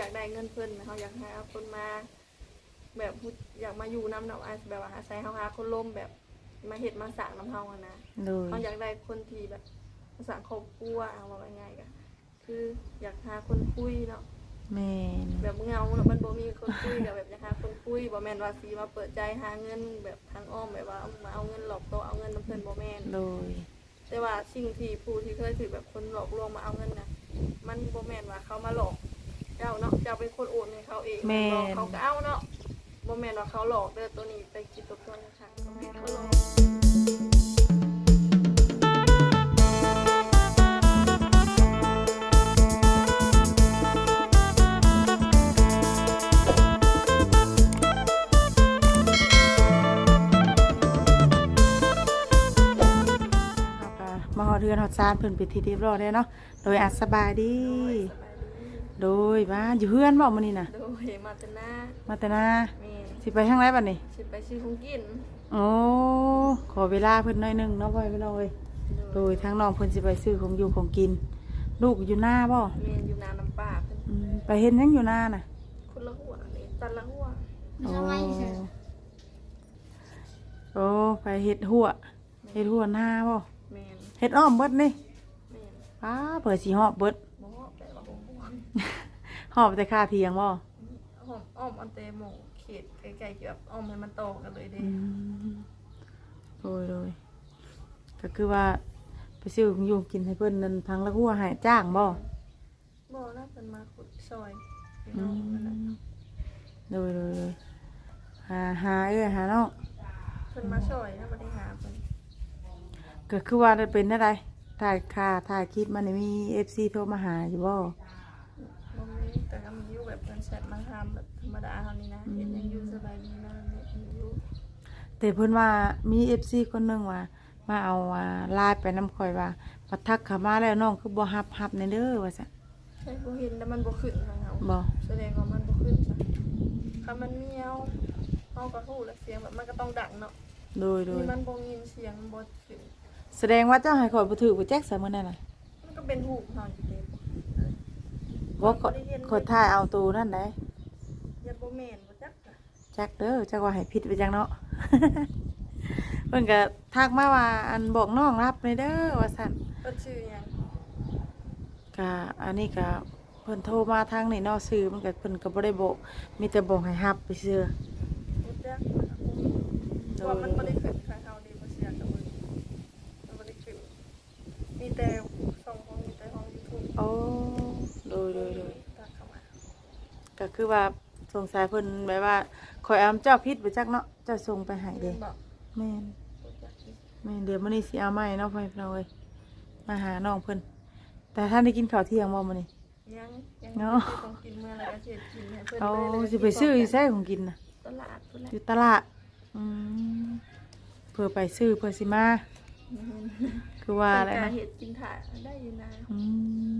อยากได้เงินเพิ่นเขาอยากหาคนมา แบบผู้อยากมาอยู่น้ำเนาอาจแบบว่าอาศัยเขาหาคนล้มแบบมาเห็ดมาสร้างน้ำเฮาอะนะโดยเขาอยากได้คนที่แบบมาสร้างครอบครัวเอาว่าง่ายๆก็คืออยากหาคนคุยเนาะแม่นแบบเหงาเนาะมันบ่มีคนคุยกับแบบอยากหาคนคุยบ่แม่นว่าสิมาเปิดใจหาเงินแบบทางอ้อมแบบว่าเอามาเอาเงินหลอกตัวเอาเงินน้ำเพิ่นบ่แม่น โดย แต่ว่าสิ่งที่ผู้ที่เคยถือแบบคนหลอกลวงมาเอาเงินนะมันบ่แม่นว่าเขามาหลอก เจ้าเนาะเจ้าเป็นคนโอนให้เขาเองแม่นหลอกเขาก็เอาเนาะบ่แม่นว่าเขาหลอกเด้อตัวนี้ไปคิดตัวตัวนะคะบ่แม่นเขาหลอกเอาก็มาฮอดเรือนฮอดซานเพิ่นไปนที่เรียบร้อยแล้วเนาะโดยอัสบายดี สบายดี โดยบ้านอยู่เฮือนบ่มื้อนี้น่ะโดยมาแตหนามาแต่นาแม่นสิไปทางไหนบัดนี้สิไปซื้อของกินโอ้ขอเวลาเพิ่นหน่อยหนึงเนาะพ่อพี่น้องเอ้ยโดยทางน้องเพิ่นสิไปซื้อของอยู่ของกิน ลูกอยู่หน้าบ่แม่นอยู่นาน้ำปลาเพิ่นอืมไปเฮ็ดหยังอยู่หน้าน่ะคนละหัวนี่ตันละหัวโอ้โอ้ไปเฮ็ดหัวเฮ็ดหัวหน้าบ่แม่นเฮ็ดอ้อมเบิดนี่แม่น ป้าเปิดสิฮอบเบิด บ่แต่ว่าบ่ม่วง ฮอบแต่ค่าเที่ยงบ่หอมอ้อมอันเตโมเขตใกล้ๆแบบอ้อมให้มันโตกันเลยเด้อืมโดยโดยก็คือว่าไปซื้อของอยู่กินให้เพิ่นนั่นพังละหัวให้จ้างบ่บ่นะเพิ่นมาขุดซอยพี่อืน้องนั่นน่ะมโดยโดยโดยหาหาเอ้ยหาน้องเพิ่นมาซอยนะบ่ได้หาเพิ่นก็คือว่าได้เป็นอะไรถ่ายค่าถ่ายคลิปมันนี่มี FC โทรมาหาอยู่บ่บ่มีแต่ก็มีอยู่ แบบเพิ่นแชทมาถามแบบธรรมดาเฮานี่นะเห็นยังอยู่สบายดีนะเนี่ยอยู่แต่เพิ่นว่ามี FC คนหนึงว่า มาเอาอ่าไลน์ไปน้ำข่อยว่ามาทักเข้ามาแล้วน้องคือบ่ฮับฮับในเด้อว่าซั่นใช่บ่เห็นแล้วมันบ่ขึ้นทางเฮาบ่แสดงว่ามันบ่ขึ้นจ้ะถ้ามันเมียวเฮาก็ฮู้แล้วเสียงแบบมันก็ต้องดังเนาะโดยโดยนี่มันบ่ยินเสียงมันบ่ขึ้นแสดงว่าเจ้าให้ข่อยบ่ถือบ่แจ็คซะมื้อนั้นน่ะมันก็เป็นหูเฮาอยู่เด้ บ่ข่อยข่อยถ่ายเอาตัวนั่นได้อย่าบ่แม่นบ่จักจ้ะจักเด้อจักว่าให้ผิดไปจังเนาะเพิ่นก็ทักมาว่าอันบอกน้องรับเลยเด้อว่าซั่นเพิ่นชื่อหยังก็อันนี้ก็เพิ่นโทรมาทางนี่เนาะซื้อมันก็เพิ่นก็บ่ได้บอกมีแต่บอกให้รับไปซื้อบ่จักเพราะว่ามันบ่ได้ขึ้นทางเฮาดีบ่เสียกับมึงมันบ่ได้ขึ้นมีแต่ส่งของมีแต่ของ YouTube โอ้โดยโดยโดย ตักเข้ามา ก็ คือว่าสงสัยเพิ่นแบบว่าคอยเอาเจ้าพิษไปจักเนาะเจ้าส่งไปให้เด้บอกแม่นบ่จักอีกแม่นเดี๋ยวมื้อนี้สิเอาใหม่เนาะพ่อพี่น้องเอ้ยมาหาน้องเพิ่นแต่ท่านได้กินข้าวเที่ยงบ่มื้อนี้ยังยังเนาะซื้อของกินเมื่อไหร่ก็สิกินให้เพิ่นเอาเลยเลยสิไปซื้ออยู่ไสของกินน่ะตลาดพุ่นแหละอยู่ตลาดอืมเพื่อไปซื้อเพื่อสิมาคือว่าอะไรเพิ่นนะก็เฮ็ดกินถ่าได้อยู่นะอื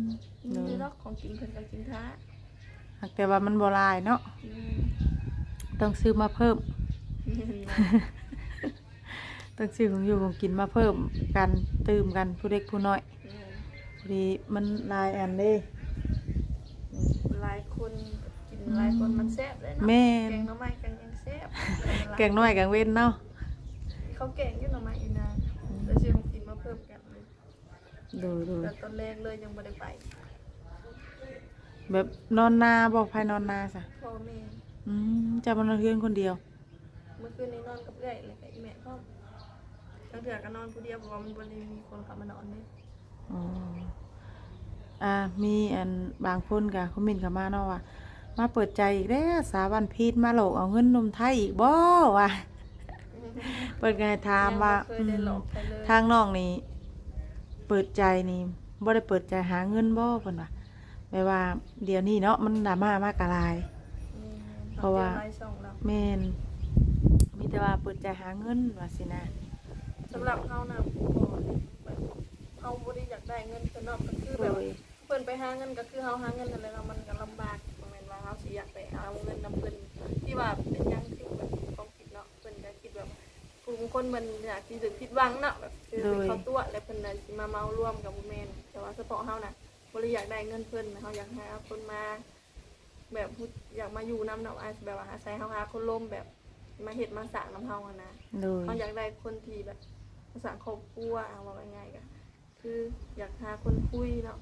มมีโดยรอกของกินเพิ่นก็กินถ่า หากแต่ว่ามันบ่หลายเนาะอืมต้องซื้อมาเพิ่มแม่นนะต้องซื้อของอยู่ของกินมาเพิ่มกันตื่มกันผู้เล็กผู้น้อยแม่นพอดีมันหลายอันเด้หลายคนกินหลายคนมันแซ่บเลยเนาะแม่แกนงหน่อไม้กันยังแซ่บแกงน้อยแกงเว้นเนาะเขาแกงอยู่หน่อไม้อีนางแล้วซื้อของกินมาเพิ่มกันเลยดูดูแต่ตอนแรกเลยยังบ่ได้ไป แบบนอนนาบอกภายนอนนาซะพ่อแม่อืมจะมานอนเพื่อนคนเดียว เมื่อคืนนี้นอนกับเอื้อยเลยกับอีแม่พ่อตั้งเถื่อก็นอนผู้เดียวเพราะว่ามันบ่ได้มีคนเข้ามานอนเลยอ๋ออ่ามีอันบางคนกับคอมเมนต์เข้ามาเนาะว่ามาเปิดใจอีกแล้วสาวันพีชมาหลอกเอาเงินนมไทยอีกบ่วะเปิดไงถามว่ายังบ่เคยได้หลอกใครเลย ทางน้องนี่เปิดใจนี่บ่ได้เปิดใจหาเงินบ่เพิ่นว่า แม่ว่าเดี๋ยวนี้เนาะมันดราม่ามากกะลายอืมเพราะว่าอจจอไล่ส่องแล้วแม่นมีแต่ว่าเปิดใจหาเงินว่าสินะสำหรับเฮานะบ่ได้แบบเฮาบ่ได้อยากได้เงินเพิ่นเนาะก็คือโดแบบยเพิ่นไปหาเงินก็คือเฮาหาเงินนั่นแหละเนาะมันก็ลำบากบ่แม่นว่าเฮาสิอยากไปเอาเงินนำเพิ่นที่ว่าเป็นหยังคือแบบความคิดเนาะเพิ่นก็คิดแบบผู้บางคนมันอยากสิถึงผิดหวังเนาะแบบคือเป็นเขาตัวแล้วเพิ่นน่ะสิมาเมาร่วมกับบ่แม่นแต่ว่าเฉพาะเฮาน่ะ บ่ได้อยากได้เงินเพิ่นเฮาอยากหาคนมา แบบแบบผู้อยากมาอยู่น้ำเนาะอาจจะแบบว่าอาศัยเฮาหาคนร่มแบบมาเฮ็ดมาสร้างน้ำเฮาอะนะโดยเขาอยากได้คนที่แบบมาสร้างครอบครัวเอาว่าง่ายๆก็คืออยากหาคนคุยเนาะ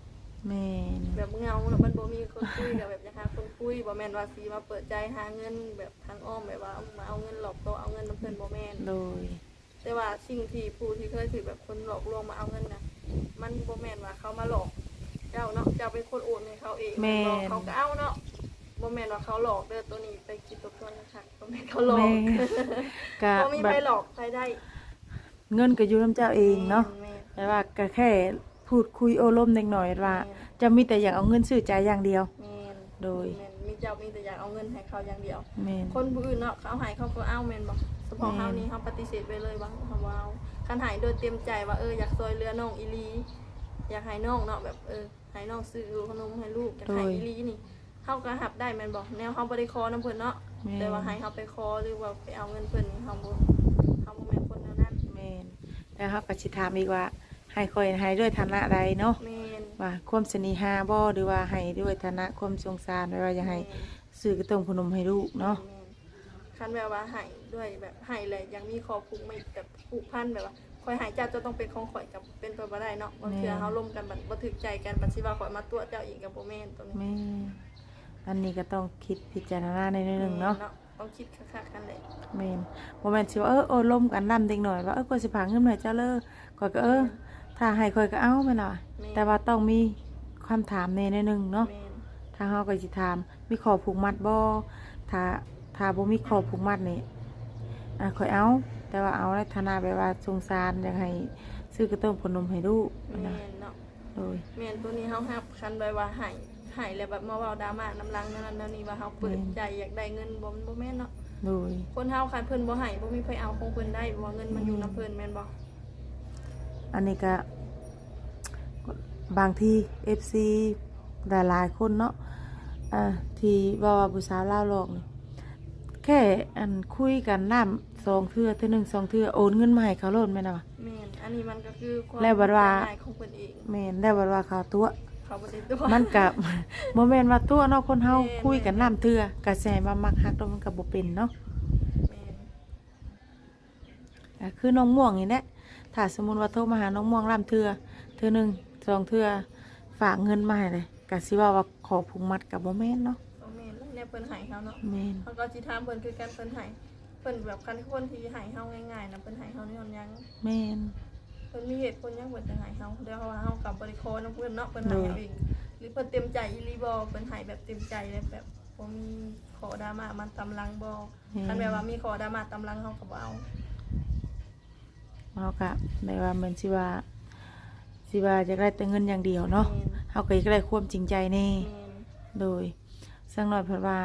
แม่นแบบเหงาเนาะมันบ่มีคนคุยก็แบบอยากหาคนคุยบ่แม่นว่าสิมาเปิดใจหาเงินแบบทางอ้อมแบบว่ามาเอาเงินหลอกตัวเอาเงินนํเพิ่นบ่แม่นโดยแต่ว่าสิ่งที่ผู้ที่เคยถือแบบคนหลอกลวงมาเอาเงินนะมันบ่แม่นว่าเขามาหลอกเจ้าเนาะเจ้าเป็นคนโอนให้เขาเองแม่น หลอกเขาก็เอาเนาะบ่แม่นว่าเขาหลอกเด้อตัวนี้ไปกินตัวตัวนะคะบ่แม่นเขาหลอกแม่ก็บ่มีแบไปบหลอกใครได้เงินก็อยู่น้ำเจ้าเองเนาะแม่นแต่ว่าก็แค่พูดคุยโอลมเล็กหน่อยว่าจะมีแต่อยากเอาเงินซื้อใจอย่างเดียว แม่นโดย แม่นมีเจ้ามีแต่อยากเอาเงินให้เขาอย่างเดียว แม่น คนผู้อื่นเนาะเขาให้เขาก็เอาแม่นบ่เฉพาะแม่นเฮานี่เฮาปฏิเสธไปเลยว่าเฮาบ่เอาคันใหายโดยเต็มใจว่าเอออยากซอยเรือน้องอีหลี อยากให้น้องเนาะแบบเออให้น้องซื้อขนมให้ลูกอยากให้อีหลีนี่เฮาก็หับได้แม่นบ่แนวเฮาบ่ได้ขอนํเพิ่นเนาะแม่น แต่ว่าให้เฮาไปขอหรือว่าไปเอาเงินเพิ่นนี่เฮาบ่เฮาบ่แม่นคนแนวนั้นแม่นแล้วเขาก็สิถามอีกว่าให้คอยให้ด้วยฐานะใดเนาะแม่นว่าความสนิหาบ่หรือว่าให้ด้วยฐานะความสงสารหรือว่าอยากให้ซื้อกระต้มขนมให้ลูกเนาะแม่คันแบบว่าให้ด้วยแบบให้เลยยังมีคอผูกไม่แบบผูกพันแบบว่า คอยใหายเจ้าจะต้องเป็นของข่อยกับเป็นไปบ่ได้เนาะบางเทื่อเฮาร่วมกันบัดบ่ถึกใจกันบัดสิว่าข่อยมาตัวเจ้าอีกกับบ่แม่นตัวนี้แม่อันนี้ก็ต้องคิดพิจารณาในนิดนึงเนาะต้องคิดคักๆกันเลยแม่นบ่แม่นสิว่าเออโอ้ลมกันนํเด็กหน่อยว่าเออก็สิพาเงินหน่อยเจ้าเด้อก็ก็เออถ้าให้คอยก็เอาแม่นล่ะแม่นแต่ว่าต้องมีความถามในนิดนึงเนาะแม่นทางเฮาก็สิถามมีขอผูกมัดบ่ถ้าถ้าบ่มีขอผูกมัดนี่อะค่อยเอา แต่ว่าเอาในฐานะแบบว่าสงสารอยากให้ซื้อกระต้มขนมให้ลูกแม่นะนเนาะโดยแม่นตัวนี้เฮาฮับคันไว้ว่าให้ให้แล้วแบบมาเว้าดราม่าน้ำลังนั่นนั่นนี่ว่าเฮาเปิดใจอยากได้เงินบ่มันบ่แม่นเนาะโดยคนเฮาคันเพิ่นบ่ให้บ่มีไผเอาของเพิ่นได้เพราะว่าเงินมันอยู่นํเพิ่นแม่นบ่อันนี้ก็บางที FC หลายๆคนเนาะอ่าที่ว่าว่าผู้สาวลาวหลอกนี่แค่อันคุยกันน้ำ สองเทื่อเทื่อหนึ่งสองเทื่อโอนเงินมาให้เขาโลดแม่นว่ะแม่นอันนี้มันก็คือความแล้วบัดว่า ใจของเพิ่นเอง แม่นได้ว่าว่าเขาตัว เขาบ่ได้ตัวมันกับ โมเมนต์ว่าตัวเนาะคนเฮาแม่นคุยกันน้ำเทือกระแสมามักฮักแล้วมันกับบ่เป็นเนาะ แม่นอะคือน้องม่วงนี่แหละถ้าสมมุติว่าโทรมาหาน้องม่วงน้ำเทือเทือหนึ่งสองเทือฝากเงินมาให้เลยกะสิว่าว่าขอผูกมัดกับบ่แม่นเนาะบ่แม่นแล้วเนี่ยเพิ่นให้เฮาเนาะแม่นเขาก็สิถามเพิ่นคือกันเพิ่นให้ เพิ่นแบบคันคนที่ให้เฮาง่ายๆนะเพิ่นให้เฮานี่มันยังแม่น เพิ่นมีเหตุผลหยังเพิ่นจะให้เฮาเดี๋ยวเฮาว่าเฮากับบริโภคนํเพิ่นเนาะเพิ่นให้เฮาเองหรือเพิ่นเต็มใจอีหลีบ่เพิ่นให้แบบเต็มใจเลยแบบบ่มีขอดราม่ามันตำลังบ่คันแบบว่ามีขอดราม่าตำลังเฮาก็บ่เอาเฮากะได้ว่าเหมือนสิว่าสิว่าจะได้แต่เงินอย่างเดียวเนาะเฮาก็อยากได้ความจริงใจแน่ แม่นโดยสักหน่อยเพิ่นว่า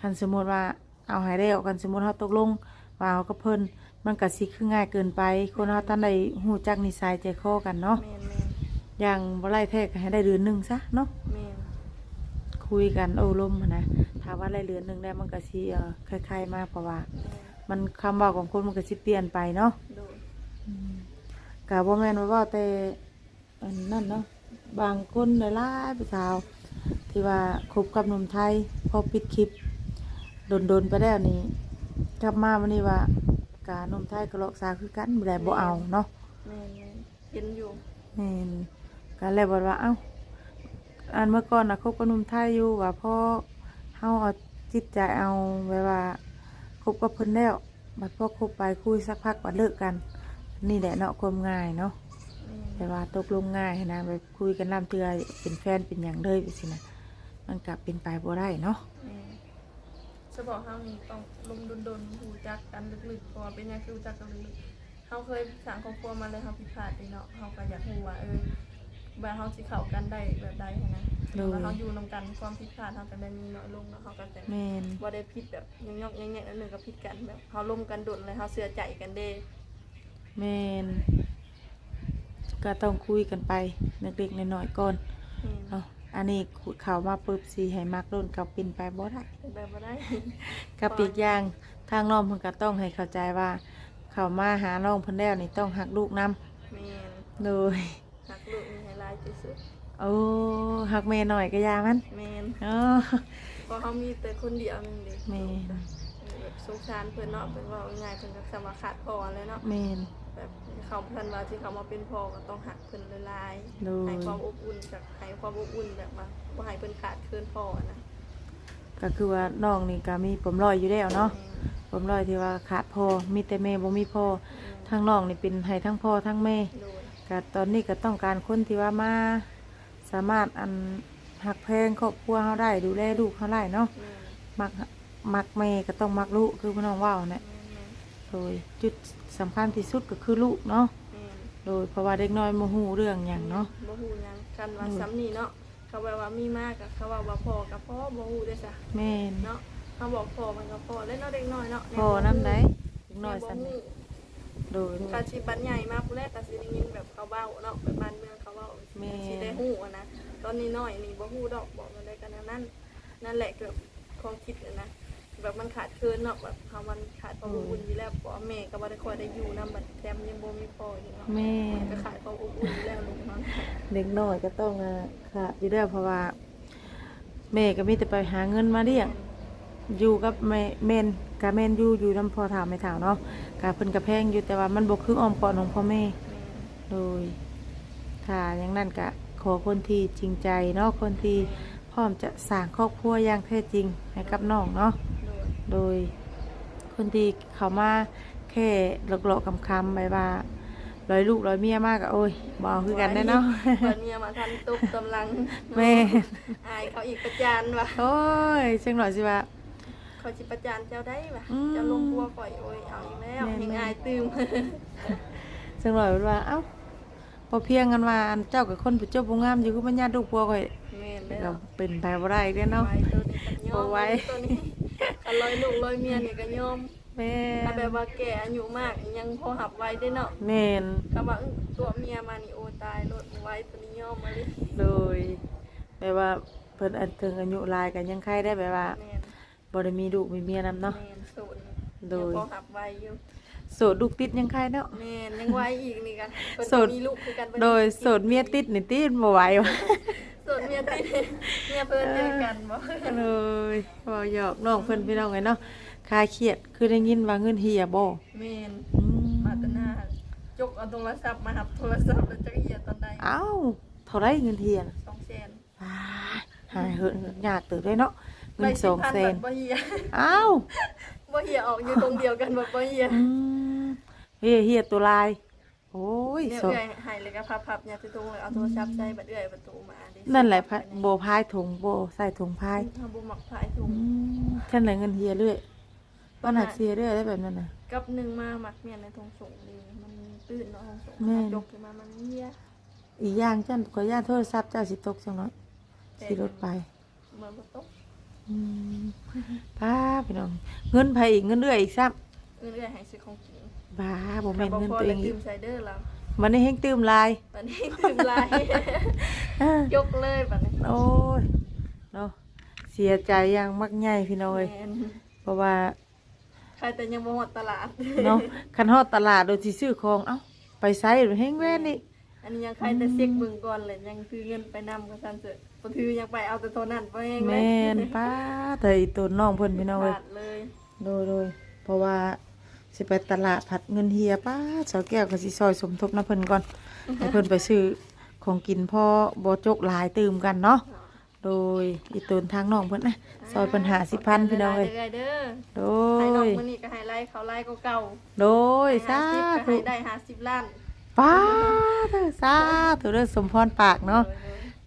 คันสมมุติว่า เอาให้ได้ออกกันสมมุติเฮาตกลงว่าเอากับเพิ่นมันก็สิคือง่ายเกินไป คนเฮาท่านได้ฮู้จักนิสัยใจคอกันเนาะแม่นแม่นอย่างบ่ไล่แท้ก็ให้ได้เดือนหนึงซะเนาะแม่นคุยกันโอ้ลมหั้นนะถ้าว่าไล่เดือนหนึงได้มันก็สิเอ่อคล้ายๆมาเพราะว่า แม่นมันคำเว้าของคนมันก็สิเปลี่ยนไปเนาะ โดยก็บ่แม่นว่าเว้าแต่อันนั่นเนาะบางคนหลายๆผู้สาว ที่ว่าคบกับหนุ่มไทยพอปิดคลิป โดนๆไปแล้วนี่กลับมาวันนี้ว่า การหนุ่มไทยก็ลอกสาวคือกันบ่ได้บ่เอาเนาะแม่นแม่นเห็นอยู่แม่นก็เลยบอกว่าเอ้าอันเมื่อก่อนน่ะคบกับหนุ่มไทยอยู่ว่าพอเฮาเอาจิตใจเอาไว้ว่าคบกับเพิ่นแล้วบัดพอคบไปคุยสักพักก็เลิกกัน นี่แหละเนาะความง่ายเนาะแม่นแต่ว่าตกลงง่ายนะไปคุยกันน้ำเตือเป็นแฟนเป็นอย่างเลยไปสินะมันกลับเป็นไปบ่ได้เนาะ แม่น เฉพาะเฮานี่ต้องลมดนๆรู้จักกันลึกๆเพราะว่าเป็นหยังคือรู้จักกันลึกๆเฮาเคยสร้างครอบครัวมาเลยเฮาผิดพลาดไปเนาะเฮาก็อยากรู้ว่าเออว่าเฮาสิเข้ากันได้แบบใดหั้นนะโดย ว่าเฮาอยู่นํกันความผิดพลาดเฮาก็ได้มีน้อยลงเนาะเฮาก็จะแม่นบ่ได้ผิดแบบยอกๆแยะๆนั่นนึงก็ผิดกันแบบเฮาร่วมกันดนเลยเฮาเชื่อใจกันเด้ แม่นก็ต้องคุยกันไปเล็กๆน้อยๆก่อน อืมเนาะอันนี้ขุดข่าวมาปุ๊บสีให้มักโดนกับเป็นไปบ่ได้เป็นไปบ่ได้ กับอีกอย่างทางน้องเพิ่นก็ต้องให้เข้าใจว่า เข้ามาหาน้องเพิ่นแล้วนี่ต้องหักลูกนํแม่นโดยรักลูกนี่ให้หลายที่สุดโอ้หักแม่หน่อยก็อยามันแม่นเออเพราะเขามีแต่คนเดียวหนึงเด็กแม่น แบบสงสารเพิ่นเนาะเพิ่นเว่าง่ายๆเพิ่นก็สมาขาดพอเลยเนาะ แม่น แบบเขาเพิ่นว่าที่เขามาเป็นพ่อก็ต้องหักเพิ่นหลายโดๆยให้ความอบอุ่นจากให้ความอบอุ่นแบบว่าบ่ให้เพิ่นขาดเคินพ่อนะก็คือว่าน้องนี่ก็มีผมรอยอยู่แล้วเนาะผมรอยที่ว่าขาดพ่อมีแต่แม่บ่มีพ่อทั้งน้องนี่เป็นให้ทั้งพ่อทั้งแม่โดยก็ตอนนี้ก็ต้องการคนที่ว่ามาสามารถอันหักแพงครอบครัวเฮาได้ดูแลลูกเฮาได้เนาะแม่มักมักแม่ก็ต้องมักลูกคือพี่น้องว่าวเนี่ย แม่ โดยจุดสำคัญที่สุดก็คือลูกเนาะแม่โดยเพราะว่าเด็กน้อยโมหูเรื่องอย่างเนาะบ่ฮู้หยังกันว่าอืมซ้ำนี่เนาะเขาแบบว่ามีมากกับเขาว่าว่าพ่อกับพ่อบ่ฮู้เด้อจ้ะแม่นเนาะเขาบอกพ่อมันก็พ่อเล่นเนาะเด็กน้อยเนาะพ่อน้ำไดเด็กน้น้ออยยสัสันนนี่โดยโดย กาชีบันใหญ่มากผู้แรกกาชีได้ยินแบบเขาเบ้าเนาะแบบบ้านเมืองเขาเบ้าแม่ ชีได้ฮู้อะนะตอนนี้น้อยนี่บ่ฮู้ดอกบอกกันได้กันแนวนั้น นั่นแหละเกือบความคิดอะนะ แบบมันขาดเคินเนาะแบบเขามันขาดความอบอุ่นอยู่แล้วพ่อแม่ก็บ่ได้คอยได้อยู่นำบัดแถมยังบ่มีพ่ออยู่เนาะแม่ก็ขาดความอบอุ่นอยู่แล้วลูกเนาะเด็กน้อยก็ต้องอะค่ะอยู่ได้เพราะว่าแม่ก็มีแต่ไปหาเงินมาเลี้ยงอยู่กับแม่แม่นกะแม่นอยู่อยู่นำพ่อถามไม่ถามเนาะกะเพิ่นกะแพงอยู่แต่ว่ามันบ่คืออ้อมกอดของพ่อแม่แม่โดยถ้าอย่างนั้นกะขอคนที่จริงใจเนาะคนที่พร้อมจะสร้างครอบครัวอย่างแท้จริงให้กับน้องเนาะ โดยโดยคนที่เขามาแค่หลอกๆคำๆไปว่าร้อยลูกร้อยเมียมากอะโอ้ยบเอาคือกันได้เนาะวันนี้มาทันตุกกำลังแม่อายเขาอีกประจานว่ะโอ้ยเชิงหน่อยสิว่าเขาจิประจานเจ้าได้ว่ะอืมเจ้าลงบัวปล่อยโอ้ยเอาอีกแล้วแม่นยังอายตื่มเชิงหน่อยว่าเอ้าพอเพียงกันว่าอันเจ้ากับคนผู้เจ้าบ่งามอยู่คือปัญญาลูกพัวข่อยแม่นเลยเราเป็นไปบ่ได้เด้อเนาะไว้ตัวนี้กันยอมบ่ไหวตัวนี้ กันลอยลูกลอยเมียนี่ก็ยอมแม่ถ้าแบบว่าแก่อายุมากยังพอหับไว้ได้เนาะแม่นก็ว่าอื้อตัวเมียมานี่โอ้ตายรถไว้ตัวนี้ยอมมาเลยโดยแบบว่าเพิ่นอันถึงอายุหลายกันยังใครได้แบบว่าแม่นบ่ได้มีลูกมีเมียนํเนาะ แม่นสูนโดยงพอหับไว้อยู่โสดลูกติดยังใครเนาะ แม่นยังไว้อีกนี่กันเพิ่นโสก็ดมีลูกคือกันโดยโสดเมียติดนี่ติดบ่ไหววะ โสดเมียติดเมียเพิ่นเจอกันบ่เลยบ่หยอกน้องเพิ่นพี่น้องไงเนาะคลายเครียดคือได้ยินว่าเงินเฮียบ่แม่นอืมมาแตหน้าจกเอาโทรศัพท์มาหับโทรศัพท์แล้วจักเอียตอนใดเอ้าเท่าไรเงินเฮียน่ะสองแสนว้ายหายเหินยากเติบเลยเนาะเงินใบสองพัแสนแบบบ่เฮียเอ้าบ่เฮียออกอยู่ตรงเดียวกันแบบบ่เฮียอืมเฮียเฮียตัวลาย โอ้ยเนี่ยสอง เอื้อยให้เลยก็พับๆเนี่ยไปตรงเลยเอาโทรศัพท์ใส่บัดเอื้อยประตูมาดิ นั่นแหละพะโบพายถุงโบใส่ถุงพายถ้าบ่มักพายถุงอืมฉันเลยเงินเฮียเรื่อยปัญหาเสียเรื่อยได้แบบนั้นน่ะ กับหนึงมามักเมียในทงส่งดีมันตื้นเนาะทงส่งแม่นจกขึ้นมามันเฮียอีกอย่างฉันขออนุญาตโทรศัพท์เจ้าสิตกจังเนาะสิรถไปเหมือนบ่ตกอืมป้าพี่น้องเงินไผอีกเงินเรื่อยอีกซ้เอื้อยให้ซื้อของกินำบ้าบ่แม่นเงินพอตัวเอเลยงอีตื่กมไซเดอร์แล้ว มันได้แฮงตื้มลายตอนนี้ตื่มลาย ยกเลยบัดนี้โอ้ยเนาะเสียใจอย่างมักใหญ่พี่น้องเอ้ยแม่นเพราะว่าใครแต่ยังบ่หมดตลาด เนาะคันฮอดตลาดโดยสิซื้อของเอ้าไปไสแฮงแว่นอีกอันนี้ยังใครแต่เช็คเบิ่งก่อนเลยยังถือเงินไปนำกับซันเสร็จบ่ถือยังไปเอาแต่โทรนั้นบ่แฮงเลยแม่นป้าแต่อีตัวน้องเพิ่นพี่น้องเอ้ย ขาดเลยโดยโดยเพราะว่า สิไปตลาดผัดเงินเฮียป้าสาวแก้วก็สิซอยสมทบน้ำเพิ่นก่อนให้เพิ่นไปซื้อของกินพ่อบ่จกหลายตื่มกันเนาะโดยอีตนทางน้องเพิ่นนะซอยปัญหาสิพันพี่น้องเอ้ยเด้อโดให้น้องยมื้อนี้ก็ให้ไล่เขาไล่เก่าโดยๆสาให้50ก็ธุให้ได้50ล้านป้าเด้อสาธุเด้อสมพรปากเนาะ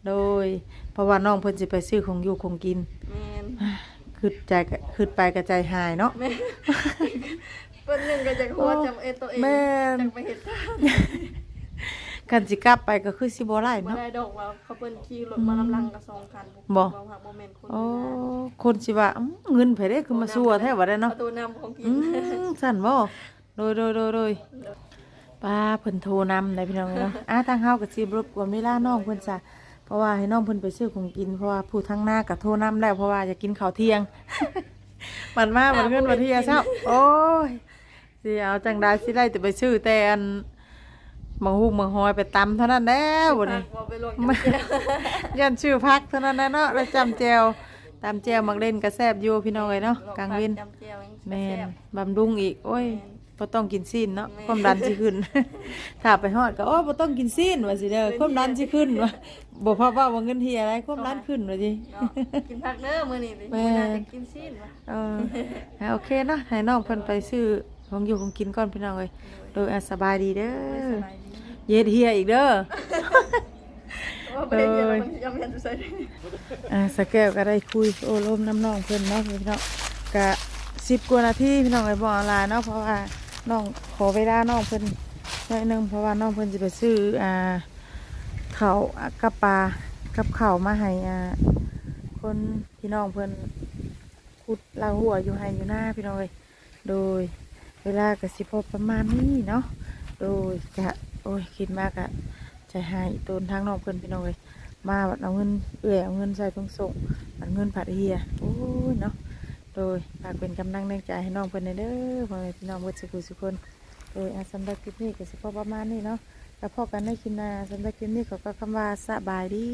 โดยเพราะว่าน้องเพิ่นสิไปซื้อของอยู่ของกินแม่นคิดใจก็คิดไปกระใจหายเนาะ แม่นเพิ่นหนึงก็จะโคตรจำเอยตัวเองแม่น จังไปเฮ็ดทานกันสิกลับไปก็คือสิบ่ได้บ่เนาะ ได้ดอกว่าเขาเพิ่นขี่รถมาลำลังกับสองคันบ่ ว่าว่าบ่แม่นคนโอ้นี้นะคนสิว่าอื้อเงินไผได้คือมาซัวแท้ว่าได้เนาะ ประตูนำของกิอืนมสั่นบ่โดยโดยโดยโดยป้าเพิ่นโทรนำได้พี่น้องเนาะ อะทางเฮาก็สิรบกวนเวลาน้องเพิ่นซะเพราะว่าให้น้องเพิ่นไปซื้อของกิน เพราะว่าผู้ทางหน้าก็โทรนำแล้วเพราะว่าจะกินข้าวเที่ยง มันมามันเงินวันเที่ยงเช้า โอ้ย สิเอาจังไดสิได้แต่ไปซื้อแต่อันมังฮูกมังหอยไปตำเท่านั้นแล้วบัดนี้บ่ไปลวกกับแก้วยันชื่อพักเท่านั้นนะเนาะแล้วจำแจวตามแจ่วมักเล่นก็แซ่บอยู่พี่น้องเอ้ยเนาะกลางเว้นจำเจียวยังแม่นซ่บบำรุงอีก โอ้ยแม่นบ่ต้องกินซีนเนาะแม่นความดันสิขึ้นถ้าไปฮอดก็โอ้ยบ่ต้องกินซีนว่าสิเด้อความดันสิขึ้นว่าบ่พอว่าว่าเงินเฮียอะไรความดันขึ้นว่าสิเนาะกินผักเด้อมื้อนี้ดิแม่มื้อหน่าจะกินซีนว่ะเออให้โอเคเนาะให้น้องเพิ่นไปซื้อ ของอยู่ของกินก่อนพี่น้องเอ้ยโดยอะสบายดีเด้อสบายดีเย็ดเฮียอีกเด้อว่าบ่ได้เรียนแล้วมันยังเรียนอยู่ไสเด้ออ่าสแก้วก็ได้คุยโอ้ลมน้ำน้องเพิ่นเนาะพี่น้องกะสิบกว่านาทีพี่น้องไอ้บอกลาเนาะเพราะว่าน้องขอเวลาน้องเพิ่นหน่อยหนึงเพราะว่าน้องเพิ่นจะไปซื้ออ่าข้าวอะกับปลากับข้าวมาให้อ่าคนพี่น้องเพิ่นขุดลาหัวอยู่ให้อยู่หน้าพี่น้องเลยโดย เวลาก็สิพอประมาณนี้เนาะโดยกะโอ้ยคิดมากอะใจหายตูนทางน้องเพิ่นพี่น้องเลยมาบัดเอาเงินเอื่อยเอาเงินใส่ตรงส่งบัดเงินผัดเฮียโอ้ยเนาะโดยฝากเป็นกำลังแรงใจให้น้องเพิ่นเด้อพ่อแม่พี่น้องเบิดสุขุสุคนโดยอาสำหรับคลิปนี้ก็สิพอประมาณนี้เนาะแล้วพอกันได้คลิปหน้าสำหรับคลิปนี้ขอก็คำว่าสบายดี